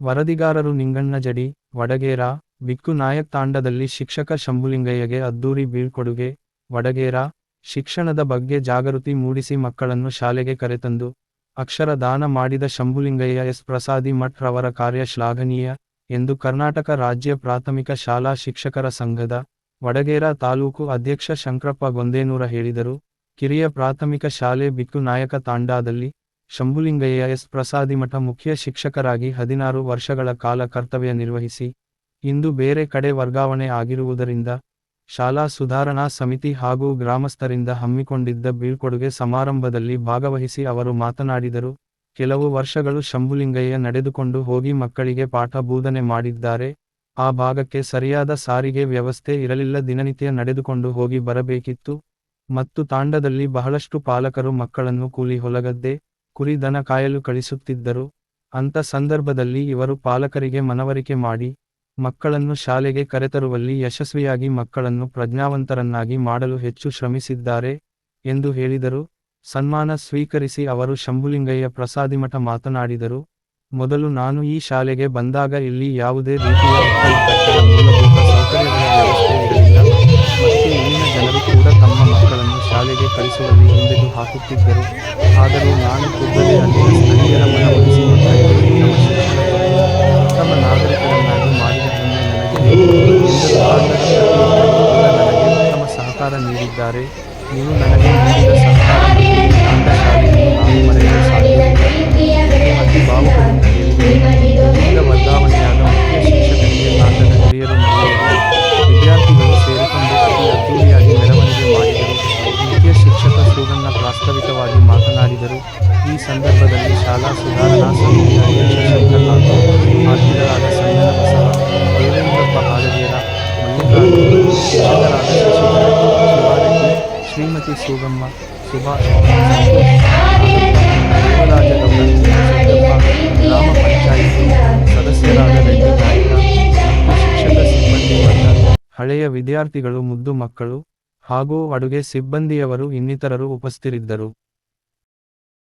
ವರದಿಗಾರರು ನಿಂಗಣ್ಣ ಜಡಿ, ವಡಗೇರ ಬಿಕ್ಕು ನಾಯಕ್ ತಾಂಡದಲ್ಲಿ ಶಿಕ್ಷಕ ಶಂಭುಲಿಂಗಯ್ಯಗೆ ಅದ್ದೂರಿ ಬೀಳ್ಕೊಡುಗೆ ವಡಗೇರ, ಶಿಕ್ಷಣದ ಬಗ್ಗೆ ಜಾಗೃತಿ ಮೂಡಿಸಿ ಮಕ್ಕಳನ್ನು ಶಾಲೆಗೆ ಕರೆತಂದು, ಅಕ್ಷರ ದಾನ ಮಾಡಿದ ಶಂಭುಲಿಂಗಯ್ಯ ಎಸ್. ಪ್ರಸಾದಿ ಮಠ್ ರವರ ಕಾರ್ಯ ಶ್ಲಾಘನೀಯ ಎಂದು ಕರ್ನಾಟಕ ರಾಜ್ಯ ಪ್ರಾಥಮಿಕ ಶಾಲಾ ಶಿಕ್ಷಕರ ಸಂಘದ ವಡಗೇರ ತಾಲೂಕು ಅಧ್ಯಕ್ಷ ಶಂಕ್ರಪ್ಪ ಗೊಂದೇನೂರ ಹೇಳಿದರು. ಕಿರಿಯ ಪ್ರಾಥಮಿಕ ಶಾಲೆ ಬಿಕ್ಕು ನಾಯಕ ತಾಂಡಾದಲ್ಲಿ ಶಂಭುಲಿಂಗಯ್ಯ ಎಸ್. ಪ್ರಸಾದಿಮಠ ಮುಖ್ಯ ಶಿಕ್ಷಕರಾಗಿ ಹದಿನಾರು ವರ್ಷಗಳ ಕಾಲ ಕರ್ತವ್ಯ ನಿರ್ವಹಿಸಿ, ಇಂದು ಬೇರೆ ಕಡೆ ವರ್ಗಾವಣೆ ಆಗಿರುವುದರಿಂದ, ಶಾಲಾ ಸುಧಾರಣಾ ಸಮಿತಿ ಹಾಗೂ ಗ್ರಾಮಸ್ಥರಿಂದ ಹಮ್ಮಿಕೊಂಡಿದ್ದ ಬೀಳ್ಕೊಡುಗೆ ಸಮಾರಂಭದಲ್ಲಿ ಭಾಗವಹಿಸಿ ಅವರು ಮಾತನಾಡಿದರು. ಕೆಲವು ವರ್ಷಗಳು ಶಂಭುಲಿಂಗಯ್ಯ ನಡೆದುಕೊಂಡು ಹೋಗಿ ಮಕ್ಕಳಿಗೆ ಪಾಠ ಬೋಧನೆ ಮಾಡಿದ್ದಾರೆ. ಆ ಭಾಗಕ್ಕೆ ಸರಿಯಾದ ಸಾರಿಗೆ ವ್ಯವಸ್ಥೆ ಇರಲಿಲ್ಲ. ದಿನನಿತ್ಯ ನಡೆದುಕೊಂಡು ಹೋಗಿ ಬರಬೇಕಿತ್ತು. ಮತ್ತು ತಾಂಡದಲ್ಲಿ ಬಹಳಷ್ಟು ಪಾಲಕರು ಮಕ್ಕಳನ್ನು ಕೂಲಿ ಹೊಲಗದ್ದೆ ಕುರಿ ದನ ಕಾಯಲು ಕಳಿಸುತ್ತಿದ್ದರು. ಅಂಥ ಸಂದರ್ಭದಲ್ಲಿ ಇವರು ಪಾಲಕರಿಗೆ ಮನವರಿಕೆ ಮಾಡಿ, ಮಕ್ಕಳನ್ನು ಶಾಲೆಗೆ ಕರೆತರುವಲ್ಲಿ ಯಶಸ್ವಿಯಾಗಿ ಮಕ್ಕಳನ್ನು ಪ್ರಜ್ಞಾವಂತರನ್ನಾಗಿ ಮಾಡಲು ಹೆಚ್ಚು ಶ್ರಮಿಸಿದ್ದಾರೆ, ಎಂದು ಹೇಳಿದರು. ಸನ್ಮಾನ ಸ್ವೀಕರಿಸಿ ಅವರು ಶಂಭುಲಿಂಗಯ್ಯ ಪ್ರಸಾದಿಮಠ ಮಾತನಾಡಿದರು. ಮೊದಲು ನಾನು ಈ ಶಾಲೆಗೆ ಬಂದಾಗ ಇಲ್ಲಿ ಯಾವುದೇ ರೀತಿಯ ಮೂಲಭೂತ ಶಾಲೆಗೆ ಕಳಿಸುವಲ್ಲಿ ಹಿಂದೆಟು ಹಾಕುತ್ತಿದ್ದರು. ಆದರೂ ನಾನು ಕೂಡಲೇ ಅಲ್ಲಿನ ಸ್ಥಳೀಯರ ಮನವೊಲಿಸಿ ಮಕ್ಕಳಿಗೆ ಉತ್ತಮ ನಾಗರಿಕರನ್ನಾಗಿ ಮಾಡಿದ ಹೆಮ್ಮೆ ನನಗೆ ಉತ್ತಮ ಸಹಕಾರ ನೀಡಿದ್ದಾರೆ. ನೀವು ನನಗೆ ನೀಡಿದ ಸಹಕಾರ ಶಾಲೆಯನ್ನು ನಾನು ಈ ಸಂದರ್ಭದಲ್ಲಿ ಶಾಲಾ ಸುಧಾರಣಾ ಸಮಿತಿಯ ಅಧ್ಯಕ್ಷ ದೇವೇಂದ್ರಪ್ಪ ಶ್ರೀಮತಿ ಸೂಗಮ್ಮ ಗ್ರಾಮ ಪಂಚಾಯಿತಿ ಸದಸ್ಯರಾದ ಹಳೆಯ ವಿದ್ಯಾರ್ಥಿಗಳು ಮುದ್ದು ಮಕ್ಕಳು ಹಾಗೂ ಅಡುಗೆ ಸಿಬ್ಬಂದಿಯವರು ಇನ್ನಿತರರು ಉಪಸ್ಥಿತರಿದ್ದರು.